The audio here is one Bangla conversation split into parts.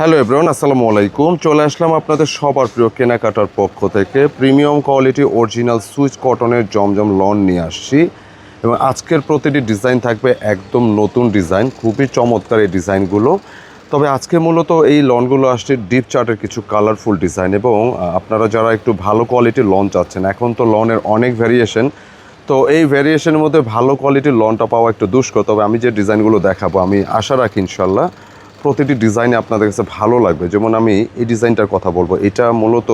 হ্যালো এভরিওয়ান, আসসালামু আলাইকুম। চলে আসলাম আপনাদের সবার প্রিয় কেনাকাটার পক্ষ থেকে। প্রিমিয়াম কোয়ালিটি অরিজিনাল সুইচ কটনের জমজম লন নিয়ে আসছি। এবং আজকের প্রতিটি ডিজাইন থাকবে একদম নতুন ডিজাইন, খুবই চমৎকার এই ডিজাইনগুলো। তবে আজকে মূলত এই লনগুলো আসছে ডিপ চার্টের কিছু কালারফুল ডিজাইন এবং আপনারা যারা একটু ভালো কোয়ালিটির লন চাচ্ছেন, এখন তো লনের অনেক ভ্যারিয়েশন তো এই ভ্যারিয়েশনের মধ্যে ভালো কোয়ালিটির লনটা পাওয়া একটু দুষ্কর, তবে আমি যে ডিজাইনগুলো দেখাবো আমি আশা রাখি ইনশাল্লাহ। প্রতিটি ডিজাইনে আপনাদের কাছে ভালো লাগবে। যেমন আমি এই ডিজাইনটার কথা বলব। এটা মূলত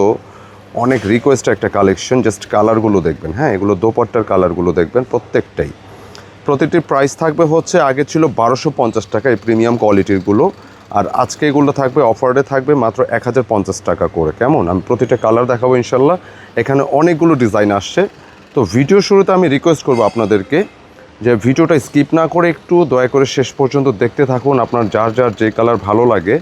অনেক রিকোয়েস্ট একটা কালেকশন জাস্ট কালারগুলো দেখবেন হ্যাঁ? এগুলো দোপাট্টার কালারগুলো দেখবেন প্রত্যেকটাই। প্রতিটি প্রাইস থাকবে হচ্ছে, আগে ছিল বারোশো পঞ্চাশ টাকা এই প্রিমিয়াম কোয়ালিটিরগুলো আর আজকে এগুলো থাকবে অফারে থাকবে মাত্র এক হাজার পঞ্চাশ টাকা করে। কেমন? আমি প্রতিটা কালার দেখাবো ইনশাল্লাহ। এখানে অনেকগুলো ডিজাইন আসছে। তো ভিডিও শুরুতে আমি রিকোয়েস্ট করব আপনাদেরকে যে ভিডিওটা স্কিপ না করে একটু দয়া করে শেষ পর্যন্ত দেখতে থাকুন। আপনার যার যার যে কালার ভালো লাগে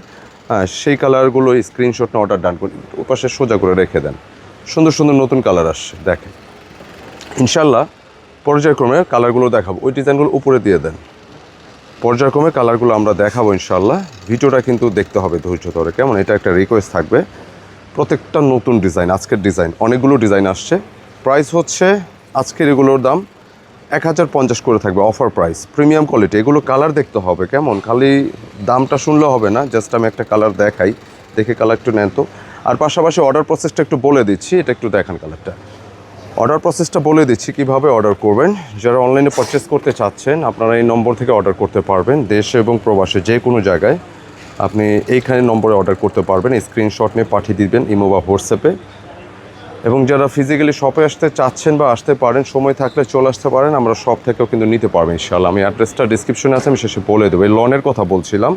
হ্যাঁ, সেই কালারগুলো স্ক্রিনশট না অর্ডার ডান করে ওপাশে সোজা করে রেখে দেন। সুন্দর সুন্দর নতুন কালার আসছে দেখেন। ইনশাল্লাহ পর্যায়ক্রমে কালারগুলো দেখাবো। ওই ডিজাইনগুলো উপরে দিয়ে দেন। পর্যায়ক্রমে কালারগুলো আমরা দেখাবো ইনশাল্লাহ ভিডিওটা কিন্তু দেখতে হবে ধৈর্য ধরে। কেমন? এটা একটা রিকোয়েস্ট থাকবে। প্রত্যেকটা নতুন ডিজাইন আজকের ডিজাইন অনেকগুলো ডিজাইন আসছে। প্রাইস হচ্ছে আজকের এগুলোর দাম এক হাজার পঞ্চাশ করে থাকবে অফার প্রাইস প্রিমিয়াম কোয়ালিটি এগুলো কালার দেখতে হবে, কেমন? খালি দামটা শুনলে হবে না জাস্ট আমি একটা কালার দেখাই, দেখে কালার একটু নেন তো। আর পাশাপাশি অর্ডার প্রসেসটা একটু বলে দিচ্ছি, এটা একটু দেখান কালারটা অর্ডার প্রসেসটা বলে দিচ্ছি, কীভাবে অর্ডার করবেন? যারা অনলাইনে পারচেস করতে চাচ্ছেন, আপনারা এই নম্বর থেকে অর্ডার করতে পারবেন, দেশে এবং প্রবাসে যে কোনো জায়গায়। আপনি এইখানে নম্বরে অর্ডার করতে পারবেন স্ক্রিনশট নিয়ে পাঠিয়ে দিবেন, ইমো বা হোয়াটসঅ্যাপে এবং যারা ফিজিক্যালি শপে আসতে চাচ্ছেন বা আসতে পারেন, সময় থাকলে চলে আসতে পারেন, আমরা শপ থেকেও কিন্তু নিতে পারব ইনশাল্লাহ আমি অ্যাড্রেসটা ডিসক্রিপশনে আছে, আমি শেষে বলে দেবো। এই লনের কথা বলছিলাম।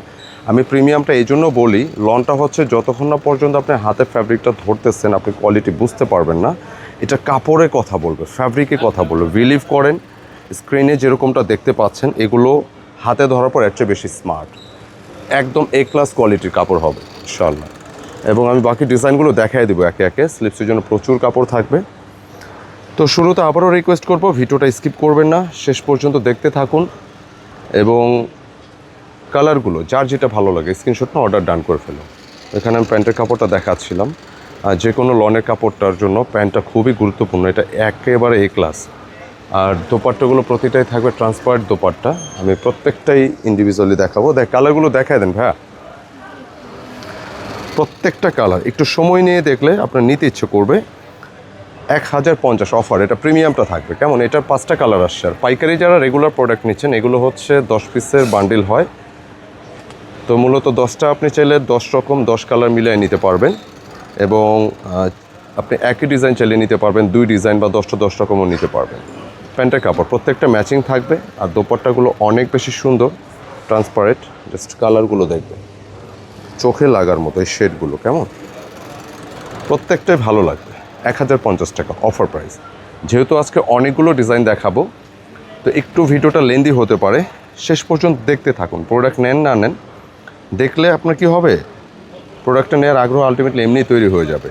আমি প্রিমিয়ামটা এই জন্য বলি লনটা হচ্ছে যতক্ষণ না পর্যন্ত আপনি হাতে ফ্যাব্রিকটা ধরতেছেন, আপনি কোয়ালিটি বুঝতে পারবেন না, এটা কাপড়ের কথা বলবে ফ্যাব্রিকে কথা বলবে। বিলিভ করেন স্ক্রিনে যেরকমটা দেখতে পাচ্ছেন, এগুলো হাতে ধরার পর এর বেশি স্মার্ট একদম এ ক্লাস কোয়ালিটির কাপড় হবে ইনশাল্লাহ এবং আমি বাকি ডিজাইনগুলো দেখাই দেবো একে একে। স্লিপসের জন্য প্রচুর কাপড় থাকবে। তো শুরুতে আবারও রিকোয়েস্ট করব, ভিডিওটা স্কিপ করবেন না। শেষ পর্যন্ত দেখতে থাকুন। এবং কালারগুলো যার যেটা ভালো লাগে স্ক্রিনশট না অর্ডার ডান করে ফেলুন। এখানে আমি প্যান্টের কাপড়টা দেখাচ্ছিলাম। আর যে কোনো লনের কাপড়টার জন্য প্যান্টটা খুবই গুরুত্বপূর্ণ। এটা একেবারে এ ক্লাস আর দোপাট্টাগুলো প্রতিটাই থাকবে ট্রান্সপারেন্ট দোপাট্টা। আমি প্রত্যেকটাই ইন্ডিভিজুয়ালি দেখাবো। দেখ কালারগুলো দেখায় দেন ভাইয়া। প্রত্যেকটা কালার একটু সময় নিয়ে দেখলে আপনার নিতে ইচ্ছে করবে। এক হাজার পঞ্চাশ অফার এটা প্রিমিয়ামটা থাকবে। কেমন? এটার পাঁচটা কালার আসছে আর। পাইকারি যারা রেগুলার প্রোডাক্ট নিচ্ছেন, এগুলো হচ্ছে দশ পিসের বান্ডিল হয়। তো মূলত দশটা আপনি চাইলে দশ রকম দশ কালার মিলিয়ে নিতে পারবেন। এবং আপনি একই ডিজাইন চাইলে নিতে পারবেন, দুই ডিজাইন বা দশটা দশ রকমও নিতে পারবেন। প্যান্টের কাপড়, প্রত্যেকটা ম্যাচিং থাকবে। আর দোপাট্টাগুলো অনেক বেশি সুন্দর ট্রান্সপারেন্ট জাস্ট কালারগুলো দেখবেন। চোখে লাগার মতো এই শেডগুলো, কেমন? প্রত্যেকটাই ভালো লাগবে। এক হাজার পঞ্চাশ টাকা অফার প্রাইস যেহেতু আজকে অনেকগুলো ডিজাইন দেখাবো, তো একটু ভিডিওটা লেন্দি হতে পারে। শেষ পর্যন্ত দেখতে থাকুন প্রোডাক্ট নেন না নেন। দেখলে আপনার কি হবে? প্রোডাক্টটা নেওয়ার আগ্রহ আলটিমেটলি এমনি তৈরি হয়ে যাবে।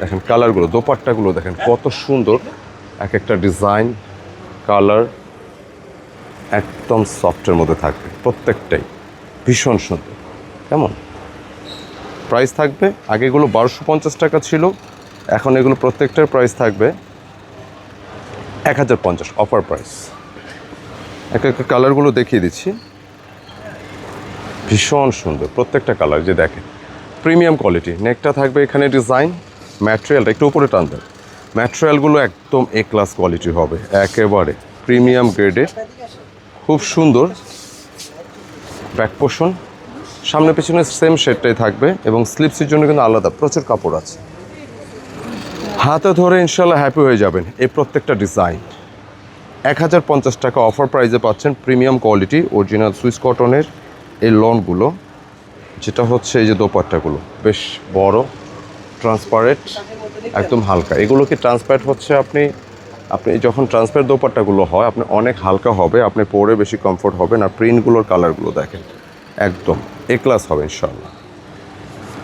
দেখেন কালারগুলো দোপাট্টাগুলো দেখেন কত সুন্দর। এক একটা ডিজাইন কালার একদম সফটের মধ্যে থাকবে, প্রত্যেকটাই ভীষণ সুন্দর। কেমন? প্রাইস থাকবে। আগে এগুলো বারোশো পঞ্চাশ টাকা ছিল, এখন এগুলো প্রত্যেকটার প্রাইস থাকবে এক হাজার পঞ্চাশ অফার প্রাইস এক এক কালারগুলো দেখিয়ে দিচ্ছি। ভীষণ সুন্দর, প্রত্যেকটা কালার যে দেখেন প্রিমিয়াম কোয়ালিটি নেকটা থাকবে এখানে ডিজাইন ম্যাটেরিয়ালটা একটু উপরে টান দেন। ম্যাটেরিয়ালগুলো একদম এ ক্লাস কোয়ালিটি হবে, একেবারে প্রিমিয়াম গ্রেডের খুব সুন্দর। ব্যাক পোষণ সামনে পেছনে সেম শেডটাই থাকবে এবং স্লিপসের জন্য কিন্তু আলাদা, প্রচুর কাপড় আছে। হাতে ধরে ইনশাল্লাহ হ্যাপি হয়ে যাবেন এই প্রত্যেকটা ডিজাইন এক হাজার পঞ্চাশ টাকা অফার প্রাইসে পাচ্ছেন প্রিমিয়াম কোয়ালিটি অরিজিনাল সুইস কটনের এই লনগুলো যেটা হচ্ছে এই যে দোপাট্টাগুলো। বেশ বড় ট্রান্সপারেন্ট একদম হালকা। এগুলো কি ট্রান্সপারেন্ট হচ্ছে আপনি আপনি যখন ট্রান্সপারেন্ট দোপাট্টাগুলো হয়, আপনি অনেক হালকা হবে, আপনি পরে বেশি কমফোর্ট হবেন। আর প্রিন্টগুলোর কালারগুলো দেখেন, একদম। এ ক্লাস হবে ইনশাল্লাহ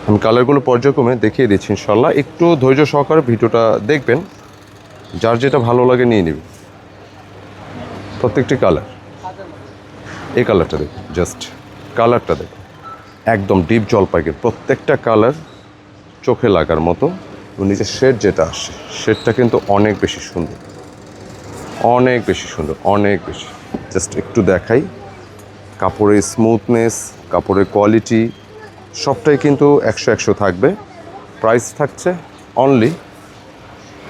আমি কালারগুলো পর্যায়ক্রমে দেখিয়ে দিচ্ছি ইনশাল্লাহ একটু ধৈর্য সহকারে ভিডিওটা দেখবেন, যার যেটা ভালো লাগে নিয়ে নেবেন। প্রত্যেকটি কালার। এই কালারটা দেখুন, জাস্ট কালারটা দেখুন। একদম ডিপ জলপাইগুড়ি, প্রত্যেকটা কালার চোখে লাগার মতো নিচের শেড যেটা আসে, শেডটা কিন্তু অনেক বেশি সুন্দর। অনেক বেশি সুন্দর, অনেক বেশি। জাস্ট একটু দেখাই, কাপড়ের স্মুথনেস কাপড়ের কোয়ালিটি সবটাই কিন্তু একশো একশো থাকবে। প্রাইস থাকছে অনলি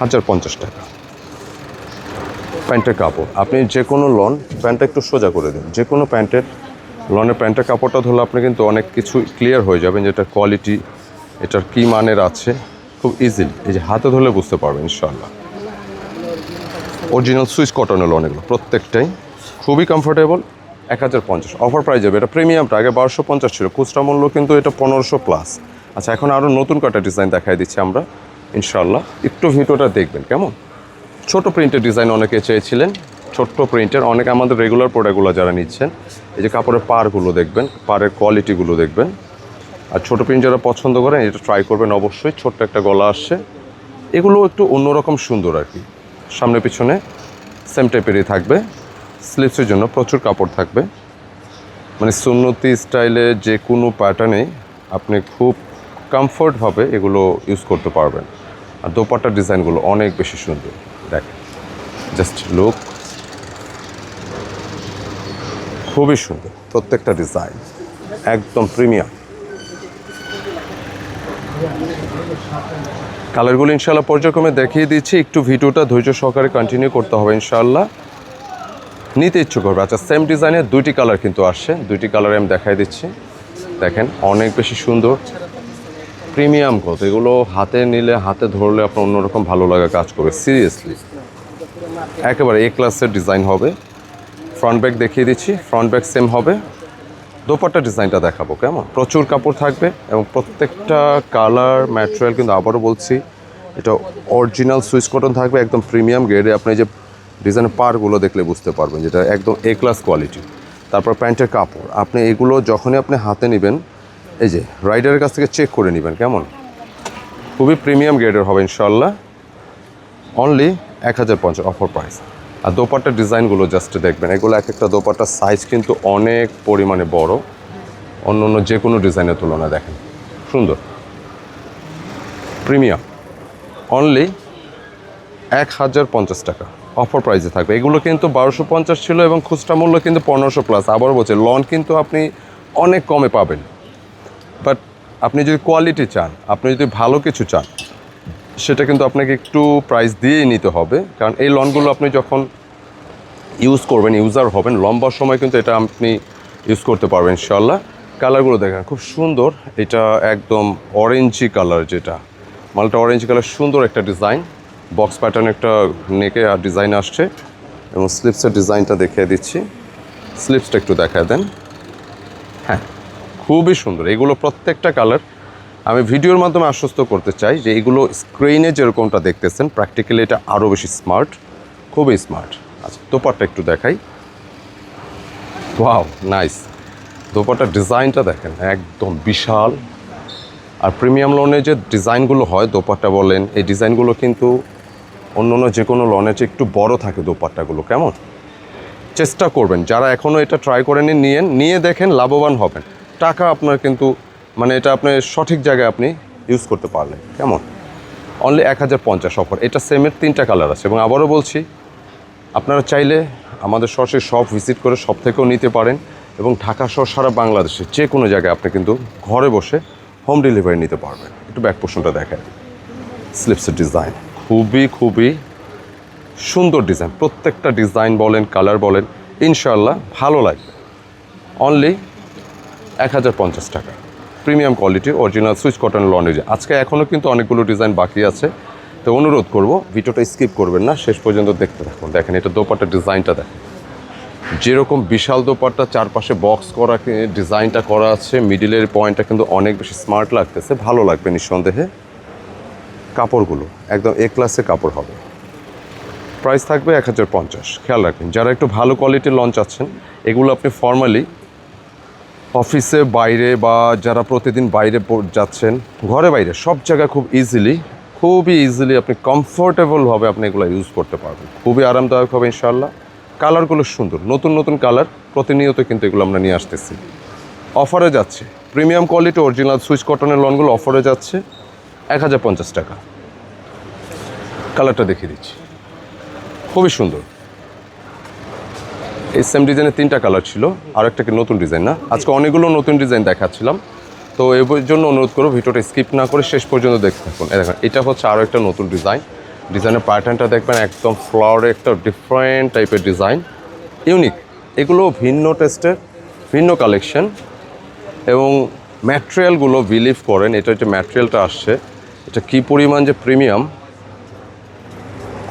হাজার পঞ্চাশ টাকা। প্যান্টের কাপড়, আপনি যে কোনো লন প্যান্টটা একটু সোজা করে দিন। যে কোনো প্যান্টের লনের প্যান্টের কাপড়টা ধরলে আপনি কিন্তু অনেক কিছু ক্লিয়ার হয়ে যাবেন যেটা কোয়ালিটি এটার কী মানের আছে, খুব ইজিলি এই যে হাতে ধরলে বুঝতে পারবেন ইনশাল্লাহ অরিজিনাল সুইচ কটনের লন এগুলো প্রত্যেকটাই খুবই কমফোর্টেবল এক হাজার পঞ্চাশ। অফার প্রাইস যাবে এটা প্রিমিয়ামটা আগে বারোশো পঞ্চাশ ছিল। খুচরা মূল্য কিন্তু এটা পনেরোশো প্লাস আচ্ছা এখন আরও নতুন কটা ডিজাইন দেখাই দিচ্ছি আমরা। ইনশাল্লাহ একটু ভিডিওটা দেখবেন, কেমন? ছোট প্রিন্টের ডিজাইন অনেকে চেয়েছিলেন। ছোট্ট প্রিন্টের অনেক আমাদের রেগুলার প্রোডাক্টগুলো যারা নিচ্ছেন, এই যে কাপড়ের পারগুলো দেখবেন পারের কোয়ালিটিগুলো দেখবেন। আর ছোট প্রিন্ট যারা পছন্দ করেন, এটা ট্রাই করবেন অবশ্যই। ছোট্ট একটা গলা আসছে। এগুলো একটু অন্যরকম সুন্দর আর কি। সামনে পিছনে সেম টাইপেরই থাকবে। স্লিপসের জন্য প্রচুর কাপড় থাকবে। মানে সুন্নতি স্টাইলে যে কোনো প্যাটার্নে আপনি খুব কমফোর্টভাবে এগুলো ইউজ করতে পারবেন। আর দোপাট্টার ডিজাইনগুলো অনেক বেশি সুন্দর। দেখেন জাস্ট লুক খুবই সুন্দর, প্রত্যেকটা ডিজাইন একদম প্রিমিয়াম কালারগুলো ইনশাল্লাহ পর্যায়ক্রমে দেখিয়ে দিচ্ছি। একটু ভিডিওটা ধৈর্য সহকারে কন্টিনিউ করতে হবে ইনশাল্লাহ নিতে ইচ্ছুক করবে। আচ্ছা সেম ডিজাইনের দুইটি কালার কিন্তু আসছে। দুইটি কালার আমি দেখাই দিচ্ছি। দেখেন, অনেক বেশি সুন্দর। প্রিমিয়াম কত এগুলো হাতে নিলে, হাতে ধরলে আপনার অন্যরকম ভালো লাগা কাজ করবে সিরিয়াসলি একেবারে এ ক্লাসের ডিজাইন হবে। ফ্রন্ট ব্যাক দেখিয়ে দিচ্ছি ফ্রন্ট ব্যাক সেম হবে। দোপাট্টা ডিজাইনটা দেখাবো, কেমন? প্রচুর কাপড় থাকবে এবং প্রত্যেকটা কালার ম্যাটেরিয়াল কিন্তু আবারও বলছি, এটা অরিজিনাল সুইচ কটন থাকবে, একদম প্রিমিয়াম গ্রেডে আপনি যে ডিজাইনের পারগুলো দেখলে বুঝতে পারবেন যেটা একদম এ ক্লাস কোয়ালিটি তারপর প্যান্টের কাপড়, আপনি এগুলো যখনই আপনি হাতে নেবেন, এই যে রাইডারের কাছ থেকে চেক করে নেবেন, কেমন? খুবই প্রিমিয়াম গ্রেডের হবে ইনশাল্লাহ অনলি এক হাজার পঞ্চাশ অফার প্রাইস আর দোপাট্টার ডিজাইনগুলো জাস্ট দেখবেন, এগুলো এক একটা দোপাট্টার সাইজ কিন্তু অনেক পরিমাণে বড়। অন্য অন্য যে কোনো ডিজাইনের তুলনায় দেখেন। সুন্দর। প্রিমিয়াম অনলি এক হাজার পঞ্চাশ টাকা। অফার প্রাইসে থাকবে। এগুলো কিন্তু বারোশো পঞ্চাশ ছিল এবং খুচরা মূল্য কিন্তু পনেরোশো প্লাস আবার বলছে লন কিন্তু আপনি অনেক কমে পাবেন। বাট আপনি যদি কোয়ালিটি চান, আপনি যদি ভালো কিছু চান, সেটা কিন্তু আপনাকে একটু প্রাইস দিয়েই নিতে হবে। কারণ এই লনগুলো আপনি যখন ইউজ করবেন ইউজার হবেন, লম্বা সময় কিন্তু এটা আপনি ইউজ করতে পারবেন ইনশাল্লাহ কালারগুলো দেখেন, খুব সুন্দর। এটা একদম অরেঞ্জি কালার যেটা। মালটা অরেঞ্জ কালার সুন্দর একটা ডিজাইন বক্স প্যাটার্ন একটা নেকে আর ডিজাইন আসছে এবং স্লিপসের ডিজাইনটা দেখিয়ে দিচ্ছি। স্লিপসটা একটু দেখায় দেন। হ্যাঁ খুবই সুন্দর। এগুলো প্রত্যেকটা কালার আমি ভিডিওর মাধ্যমে আশ্বস্ত করতে চাই যে এগুলো স্ক্রিনে যেরকমটা দেখতেছেন প্র্যাকটিক্যালি এটা আরও বেশি স্মার্ট খুবই স্মার্ট আচ্ছা দোপারটা একটু দেখাই। ওয়াও নাইস দোপারটার ডিজাইনটা দেখেন, একদম বিশাল। আর প্রিমিয়াম লোনে যে ডিজাইনগুলো হয়, দোপাট্টা বলেন, এই ডিজাইনগুলো কিন্তু অন্য অন্য যে কোনো লনের চেয়ে একটু বড় থাকে দোপাট্টাগুলো, কেমন? চেষ্টা করবেন, যারা এখনও এটা ট্রাই করে নিন নিয়েন, নিয়ে দেখেন, লাভবান হবেন। টাকা আপনার কিন্তু মানে এটা আপনি সঠিক জায়গায় আপনি ইউজ করতে পারলেন, কেমন? অনলি এক হাজার পঞ্চাশ অফার এটা সেমের তিনটা কালার আছে, এবং আবারও বলছি, আপনারা চাইলে আমাদের সরাসরি শপ ভিজিট করে সব থেকেও নিতে পারেন, এবং ঢাকা সহ সারা বাংলাদেশে যে কোনো জায়গায় আপনি কিন্তু ঘরে বসে হোম ডেলিভারি নিতে পারবেন। একটু ব্যাক পোর্শনটা দেখেন স্লিপসের ডিজাইন খুবই খুবই সুন্দর ডিজাইন প্রত্যেকটা ডিজাইন বলেন কালার বলেন ইনশাল্লাহ ভালো লাগবে। অনলি এক হাজার পঞ্চাশ টাকা। Premium quality original Swiss cotton lawn আজকে এখনও কিন্তু অনেকগুলো ডিজাইন বাকি আছে। তো অনুরোধ করব, ভিডিওটা স্কিপ করবেন না, শেষ পর্যন্ত দেখতে থাকুন। দেখেন, এটা দোপাট্টার ডিজাইনটা দেখেন। যেরকম বিশাল দোপাট্টা, চারপাশে বক্স করা ডিজাইনটা করা আছে মিডিলের পয়েন্টটা কিন্তু অনেক বেশি স্মার্ট লাগতেছে, ভালো লাগবে নিঃসন্দেহে। কাপড়গুলো, একদম এ ক্লাসের কাপড় হবে। প্রাইস থাকবে এক হাজার পঞ্চাশ। খেয়াল রাখবেন, যারা একটু ভালো কোয়ালিটির লঞ্চ আছেন, এগুলো আপনি ফর্মালি অফিসে বাইরে বা যারা প্রতিদিন বাইরে যাচ্ছেন, ঘরে বাইরে, সব জায়গায় খুব ইজিলি খুবই ইজিলি আপনি কমফোর্টেবলভাবে আপনি এগুলো ইউজ করতে পারবেন। খুবই আরামদায়ক হবে ইনশাল্লাহ কালারগুলো সুন্দর, নতুন নতুন কালার প্রতিনিয়ত কিন্তু এগুলো আমরা নিয়ে আসতেছি। অফারে যাচ্ছে। প্রিমিয়াম কোয়ালিটি অরিজিনাল সুইচ কটনের লনগুলো অফারে যাচ্ছে। এক হাজার পঞ্চাশ টাকা। কালারটা দেখিয়ে দিচ্ছি। খুবই সুন্দর। এই সেম ডিজাইনের তিনটা কালার ছিল, আর একটা কি নতুন ডিজাইন না? আজকে অনেকগুলো নতুন ডিজাইন দেখাচ্ছিলাম। তো এর জন্য অনুরোধ করব, ভিডিওটা স্কিপ না করে শেষ পর্যন্ত দেখতে থাকুন। দেখেন, এটা হচ্ছে আরও একটা নতুন ডিজাইন ডিজাইনের প্যাটার্নটা দেখবেন একদম ফ্লাওয়ারের একটা ডিফারেন্ট টাইপের ডিজাইন ইউনিক এগুলো ভিন্ন টেস্টের ভিন্ন কালেকশন এবং ম্যাটেরিয়ালগুলো বিলিভ করেন, এটা যে ম্যাটেরিয়ালটা আসছে। এটা কী পরিমাণ যে প্রিমিয়াম?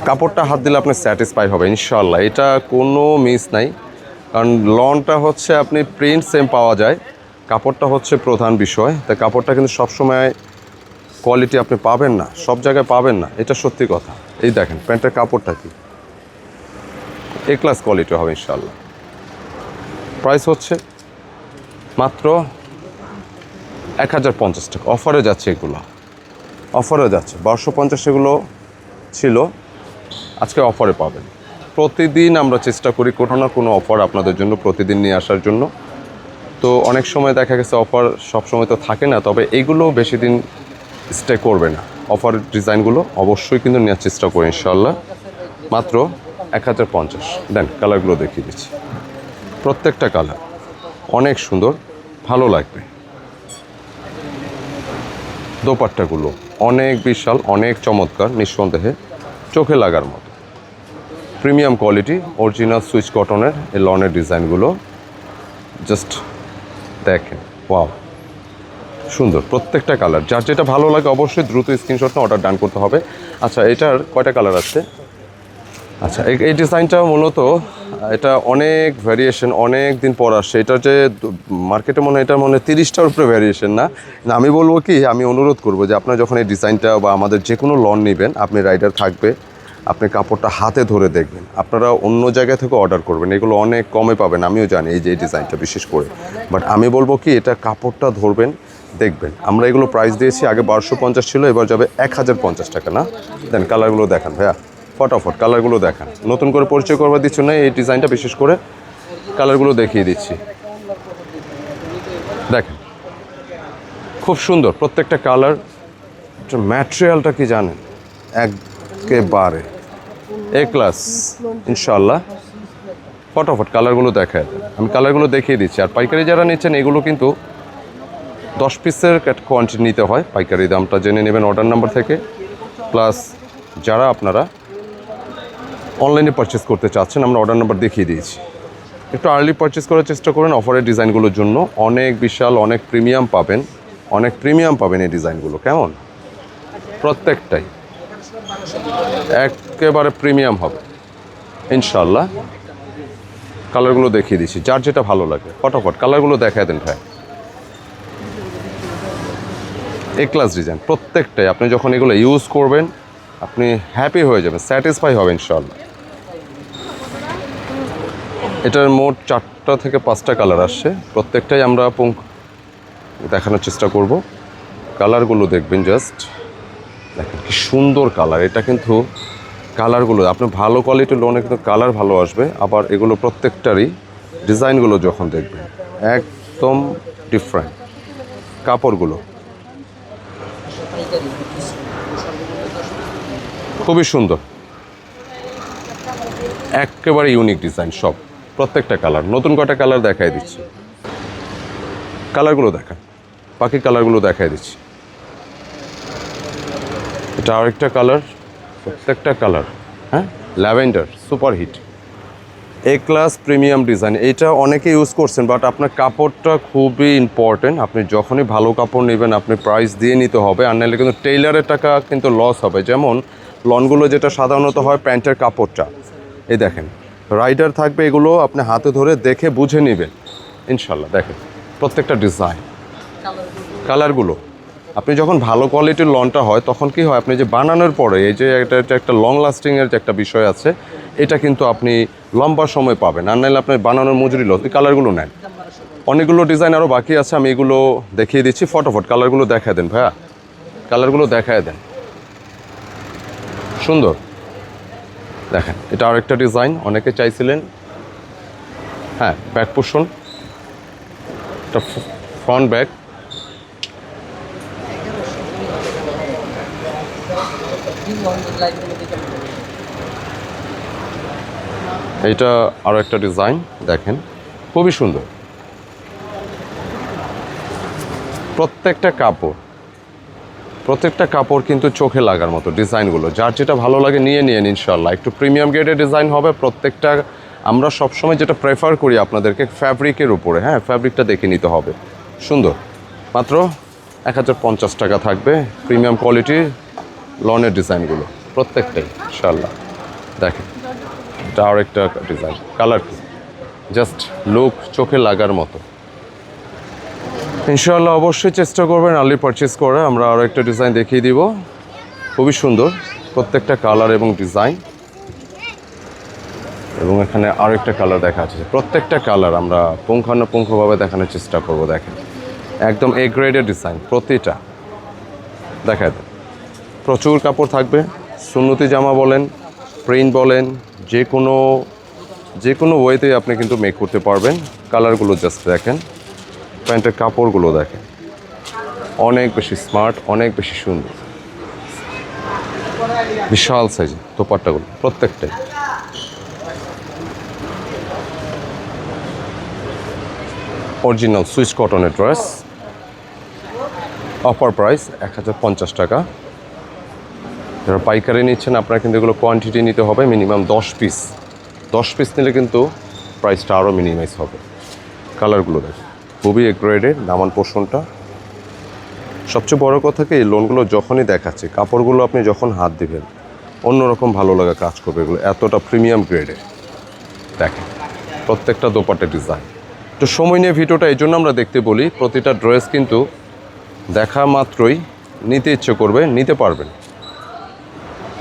কাপড়টা হাত দিলে আপনি স্যাটিসফাই হবে ইনশাল্লাহ এটা কোনো মিস নাই, কারণ লনটা হচ্ছে আপনি প্রিন্ট সেম পাওয়া যায়। কাপড়টা হচ্ছে প্রধান বিষয়। তাই কাপড়টা কিন্তু সবসময় কোয়ালিটি আপনি পাবেন না, সব জায়গায় পাবেন না। এটা সত্যি কথা। এই দেখেন, প্যান্টের কাপড়টা কি? এ ক্লাস কোয়ালিটি হবে ইনশাল্লাহ প্রাইস হচ্ছে মাত্র এক হাজার পঞ্চাশ টাকা। অফারে যাচ্ছে এগুলো। অফারে যাচ্ছে। বারোশো পঞ্চাশ এগুলো ছিল, আজকে অফারে পাবেন। প্রতিদিন আমরা চেষ্টা করি কোনো না কোনো অফার আপনাদের জন্য প্রতিদিন নিয়ে আসার জন্য। তো অনেক সময় দেখা গেছে অফার সব সময় তো থাকে না, তবে এগুলো বেশি দিন স্টে করবে না। অফার ডিজাইনগুলো অবশ্যই কিন্তু নেওয়ার চেষ্টা করি ইনশাল্লাহ মাত্র এক হাজার পঞ্চাশ। দেন কালারগুলো দেখিয়ে দিচ্ছি। প্রত্যেকটা কালার অনেক সুন্দর, ভালো লাগবে। দোপাট্টাগুলো অনেক বিশাল, অনেক চমৎকার, নিঃসন্দেহে চোখে লাগার মতো। প্রিমিয়াম কোয়ালিটি অরিজিনাল সুইচ কটনের এই লনের ডিজাইনগুলো। জাস্ট দেখেন ওয়াও সুন্দর, প্রত্যেকটা কালার যার যেটা ভালো লাগে অবশ্যই দ্রুত স্ক্রিনশটটা অর্ডার ডান করতে হবে। আচ্ছা এটার কয়টা কালার আছে? আচ্ছা এই- ডিজাইনটা মূলত এটা অনেক ভ্যারিয়েশন অনেক দিন পর আসছে। এটা যে মার্কেটে মনে হয় এটা মনে হয় তিরিশটার উপরে ভ্যারিয়েশন না? না, আমি বলব কি আমি অনুরোধ করব যে আপনার যখন এই ডিজাইনটা বা আমাদের যে কোনো লন নেবেন আপনি রাইডার থাকবে আপনি কাপড়টা হাতে ধরে দেখবেন। আপনারা অন্য জায়গা থেকে অর্ডার করবেন। এগুলো অনেক কমে পাবেন আমিও জানি এই যে এই ডিজাইনটা বিশেষ করে। বাট আমি বলব কি এটা কাপড়টা ধরবেন দেখবেন। আমরা এগুলো প্রাইস দিয়েছি আগে বারোশো পঞ্চাশ ছিল এবার যাবে এক হাজার পঞ্চাশ টাকা না? দেন কালারগুলো দেখান ভাইয়া। ফটাফট কালারগুলো দেখান। নতুন করে পরিচয় করবার দিচ্ছ না এই ডিজাইনটা বিশেষ করে কালারগুলো দেখিয়ে দিচ্ছি। দেখেন, খুব সুন্দর প্রত্যেকটা কালার। ম্যাটেরিয়ালটা কি জানেন? একেবারে এ ক্লাস ইনশাল্লাহ ফটাফট কালারগুলো দেখায় আমি কালারগুলো দেখিয়ে দিচ্ছি। আর পাইকারি যারা নিচ্ছেন, এগুলো কিন্তু দশ পিসের কোয়ান্টিটি নিতে হয়। পাইকারি দামটা জেনে নেবেন অর্ডার নাম্বার থেকে। প্লাস যারা আপনারা অনলাইনে পারচেস করতে চাচ্ছেন, আমরা অর্ডার নাম্বার দেখিয়ে দিয়েছি। একটু আর্লি পারচেস করার চেষ্টা করেন অফারের ডিজাইনগুলোর জন্য। অনেক বিশাল, অনেক প্রিমিয়াম পাবেন, অনেক প্রিমিয়াম পাবেন এই ডিজাইনগুলো, কেমন? প্রত্যেকটাই। একেবারে প্রিমিয়াম হবে। ইনশাল্লাহ কালারগুলো দেখিয়ে দিচ্ছি যার যেটা ভালো লাগে। ফটাফট কালারগুলো দেখায় দেন ভাই। এ ক্লাস ডিজাইন প্রত্যেকটাই। আপনি যখন এগুলো ইউজ করবেন, আপনি হ্যাপি হয়ে যাবেন স্যাটিসফাই হবেন ইনশাল্লাহ এটার মোট চারটা থেকে পাঁচটা কালার আসছে। প্রত্যেকটাই আমরা পুঙ্খ দেখানোর চেষ্টা করব। কালারগুলো দেখবেন জাস্ট। দেখেন কি সুন্দর কালার। এটা কিন্তু কালারগুলো, আপনি ভালো কোয়ালিটির লোনে কিন্তু কালার ভালো আসবে। আবার এগুলো প্রত্যেকটারই ডিজাইনগুলো যখন দেখবেন, একদম ডিফারেন্ট কাপড়গুলো খুবই সুন্দর। একেবারে ইউনিক ডিজাইন সব। প্রত্যেকটা কালার। নতুন কটা কালার দেখাই দিচ্ছি। কালারগুলো দেখান। বাকি কালারগুলো দেখাই দিচ্ছি। এটা আরেকটা কালার, প্রত্যেকটা কালার হ্যাঁ? Lavender super hit A class premium design এটা অনেকে ইউজ করছেন বাট আপনার কাপড়টা খুবই ইম্পর্টেন্ট আপনি যখনই ভালো কাপড় নেবেন, আপনি প্রাইস দিয়ে নিতে হবে। আর নাহলে কিন্তু টেইলারের টাকা কিন্তু লস হবে। যেমন, লনগুলো যেটা সাধারণত হয় প্যান্টের কাপড়টা। এই দেখেন। রাইডার থাকবে এগুলো আপনি হাতে ধরে দেখে বুঝে নেবেন। ইনশাল্লাহ দেখেন, প্রত্যেকটা ডিজাইন। কালারগুলো। আপনি যখন ভালো কোয়ালিটির লনটা হয়, তখন কি হয়, আপনি যে বানানোর পরে, এই যে একটা একটা লং লাস্টিংয়ের যে একটা বিষয় আছে, এটা কিন্তু আপনি লম্বা সময় পাবেন। আর নাহলে আপনি বানানোর মজুরি এই কালারগুলো নেন। অনেকগুলো ডিজাইন আরও বাকি আছে, আমি এগুলো দেখিয়ে দিচ্ছি, ফটোফট কালারগুলো দেখায় দেন ভাইয়া। কালারগুলো দেখায় দেন। সুন্দর। দেখেন, এটা আরেকটা ডিজাইন অনেকে চাইছিলেন হ্যাঁ ব্যাক পোষণ এটা ফ্রন্ট ব্যাক এইটা আরও একটা ডিজাইন দেখেন, খুবই সুন্দর। প্রত্যেকটা কাপড় প্রত্যেকটা কাপড় কিন্তু চোখে লাগার মতো ডিজাইনগুলো। যার যেটা ভালো লাগে নিয়ে নিয়ে ইনশাল্লাহ একটু প্রিমিয়াম গ্রেডের ডিজাইন হবে, প্রত্যেকটা আমরা সবসময় যেটা প্রেফার করি আপনাদেরকে ফ্যাব্রিকের উপরে। হ্যাঁ ফ্যাব্রিকটা দেখে নিতে হবে। সুন্দর। মাত্র এক হাজার পঞ্চাশ টাকা থাকবে প্রিমিয়াম কোয়ালিটির লনের ডিজাইনগুলো, প্রত্যেকটাই ইনশাল্লাহ দেখেন, এটা আর একটা ডিজাইন। কালার জাস্ট লুক চোখে লাগার মতো। ইনশাআল্লাহ অবশ্যই চেষ্টা করবেন আর্লি পারচেস করে। আমরা আরও একটা ডিজাইন দেখিয়ে দিব। খুবই সুন্দর। প্রত্যেকটা কালার এবং ডিজাইন এবং এখানে আরেকটা কালার দেখা যাচ্ছে। প্রত্যেকটা কালার আমরা পুঙ্খানুপুঙ্খভাবে দেখানোর চেষ্টা করব, দেখেন। একদম এ গ্রেডের ডিজাইন প্রতিটা। দেখা দেন। প্রচুর কাপড় থাকবে। সুন্নতি জামা বলেন প্রিন্ট বলেন, যে কোনো যে কোনো ওয়েতে আপনি কিন্তু মেক করতে পারবেন। কালারগুলো জাস্ট দেখেন। প্যান্টের কাপড়গুলো দেখেন। অনেক বেশি স্মার্ট, অনেক বেশি সুন্দর। বিশাল সাইজ দোপাট্টাগুলো, প্রত্যেকটাই। অরিজিনাল সুইচ কটনের ড্রেস অফার প্রাইস এক হাজার পঞ্চাশ টাকা। যারা পাইকারি নিচ্ছেন, আপনারা কিন্তু এগুলো কোয়ান্টিটি নিতে হবে মিনিমাম দশ পিস দশ পিস নিলে কিন্তু প্রাইসটা আরও মিনিমাইজ হবে। কালারগুলো দেখেন। খুবই গ্রেডের দামান পোষণটা। সবচেয়ে বড় কথা কি, এই লোনগুলো যখনই দেখাচ্ছে, কাপড়গুলো আপনি যখন হাত দিবেন, অন্যরকম ভালো লাগা কাজ করবে এগুলো, এতটা প্রিমিয়াম গ্রেডের দেখেন, প্রত্যেকটা দোপাট্টা ডিজাইন তো সময় নিয়ে ভিডিওটা এই জন্য আমরা দেখতে বলি, প্রতিটা ড্রেস কিন্তু দেখা মাত্রই নিতে ইচ্ছে করবে, নিতে পারবেন।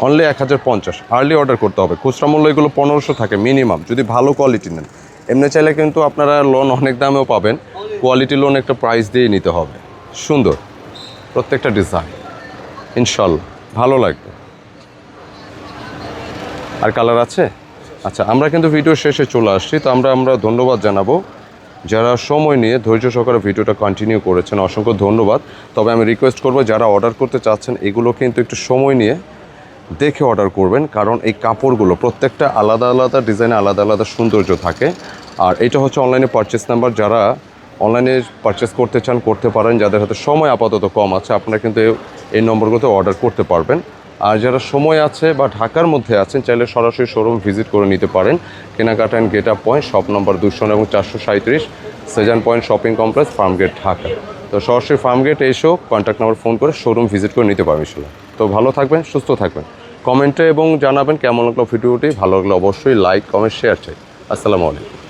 অনলি এক হাজার পঞ্চাশ আর্লি অর্ডার করতে হবে। খুচরা মূল্য এগুলো পনেরোশো থাকে মিনিমাম যদি ভালো কোয়ালিটি নেন। এমনি চাইলে কিন্তু আপনারা লোন অনেক দামেও পাবেন। কোয়ালিটি লোন একটা প্রাইস দিয়ে নিতে হবে। সুন্দর। প্রত্যেকটা ডিজাইন ইনশাল্লাহ ভালো লাগবে। আর কালার আছে? আচ্ছা আমরা কিন্তু ভিডিও শেষে চলে আসছি। তো আমরা আমরা ধন্যবাদ জানাব। যারা সময় নিয়ে ধৈর্য সহকারে ভিডিওটা কন্টিনিউ করেছেন, অসংখ্য ধন্যবাদ। তবে আমি রিকোয়েস্ট করব, যারা অর্ডার করতে চাচ্ছেন, এগুলো কিন্তু একটু সময় নিয়ে দেখে অর্ডার করবেন, কারণ এই কাপড়গুলো প্রত্যেকটা আলাদা আলাদা ডিজাইনে আলাদা আলাদা সৌন্দর্য থাকে। আর এটা হচ্ছে অনলাইনে পারচেস নাম্বার যারা অনলাইনে পারচেস করতে চান, করতে পারেন, যাদের হাতে সময় আপাতত কম আছে, আপনারা কিন্তু এই- নম্বরগুলোতে অর্ডার করতে পারবেন। আর যারা সময় আছে বা ঢাকার মধ্যে আছেন, চাইলে সরাসরি শোরুম ভিজিট করে নিতে পারেন। কেনাকাটা and get up point shop number দুশো এবং চারশো সাঁত্রিশ Sezan point shopping complex Farmgate Dhaka তো সরাসরি ফার্মগেট এসেও কন্ট্যাক্ট নাম্বার ফোন করে শোরুম ভিজিট করে নিতে পারবেন তো ভালো থাকবেন, সুস্থ থাকবেন। কমেন্টে এবং জানাবেন কেমন লাগল ভিডিওটি। ভালো লাগলে অবশ্যই লাইক কমেন্ট শেয়ার চাই। আসসালামু আলাইকুম।